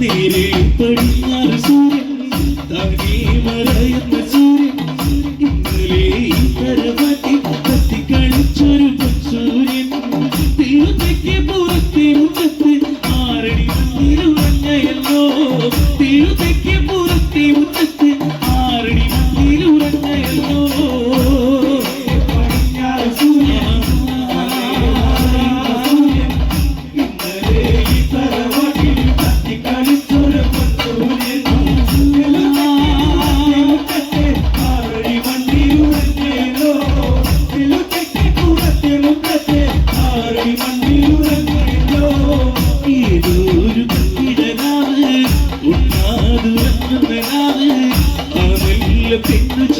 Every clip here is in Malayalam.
നേരെ പടിഞ്ഞാറ് സൂര്യൻ തങ്ങി മറയുന്ന സൂര്യൻ ഇന്നലെ ഇത്തര പറ്റി കത്തിക്കളിച്ചൊരു സൂര്യൻ തീർത്തയ്ക്ക് പുറത്തെ മുഖത്ത് ആരടി തിരുവഞ്ഞയല്ലോ. തീർത്തയ്ക്ക് Philippines, the Jersey.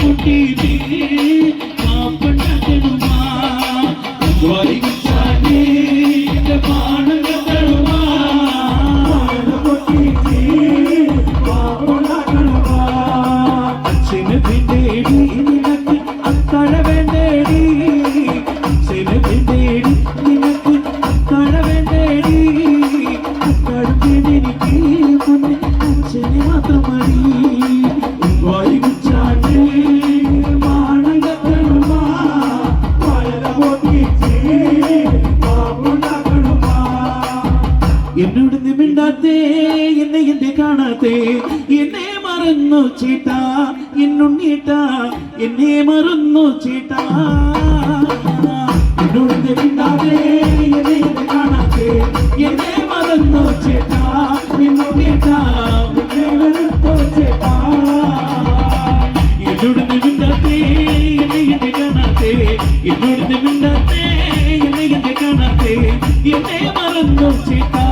குட்டி എന്നെ മറന്നു ചേട്ടാ എന്നുണ്ണീട്ടാ എന്നെ മറന്നു ചേട്ടാ എന്നെ എന്നെ മറന്നു ചേട്ടാ എന്നുണ്ണീട്ടാ എന്നെ മറന്നു എന്നെ എന്നെ എന്നെ മറന്നു ചേട്ടാ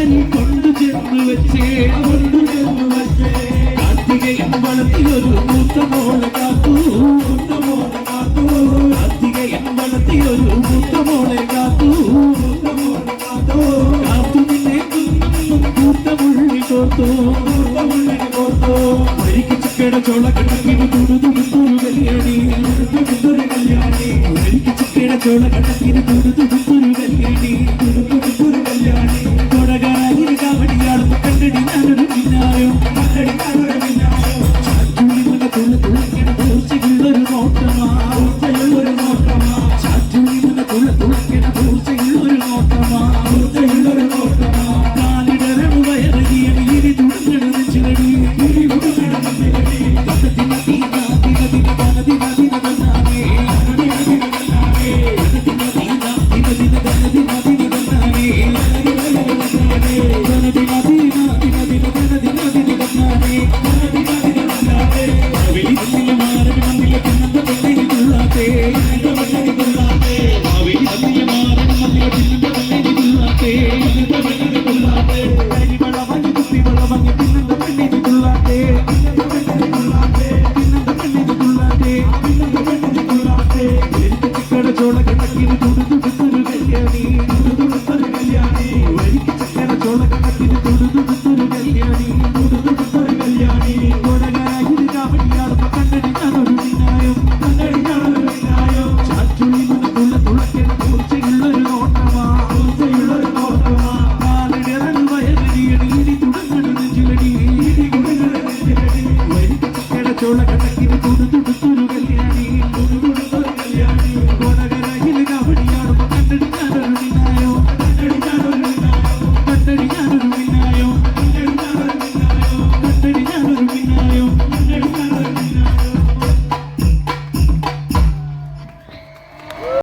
കൈമണലിൽ കൊണ്ടു ചെന്ന് കൊണ്ടു ചെന്ന് വെച്ചേ. കാർത്തികയും വളർത്തിയൊരു മൂത്ത മോളെ കാത്തു മൂത്ത മോളെ കാത്തു. കാർത്തികയും വളർത്തിയൊരു മൂത്ത മോളെ കാത്തു. മൂത്ത മുള്ളി കോർത്തു കൂത്ത മുള്ളി കോർത്തു. ഒരിക്കൽ ചിക്കട ചോള കണക്കിന് തുടു തുടുത്തൊരു കല്യാണി തുടുത്തൊരു കല്യാണി. ഒരിക്കൽ ചിക്കട ചോള കണക്കിന് തുടു തുടുത്തൊരു കല്യാണി തുടുത്തൊരു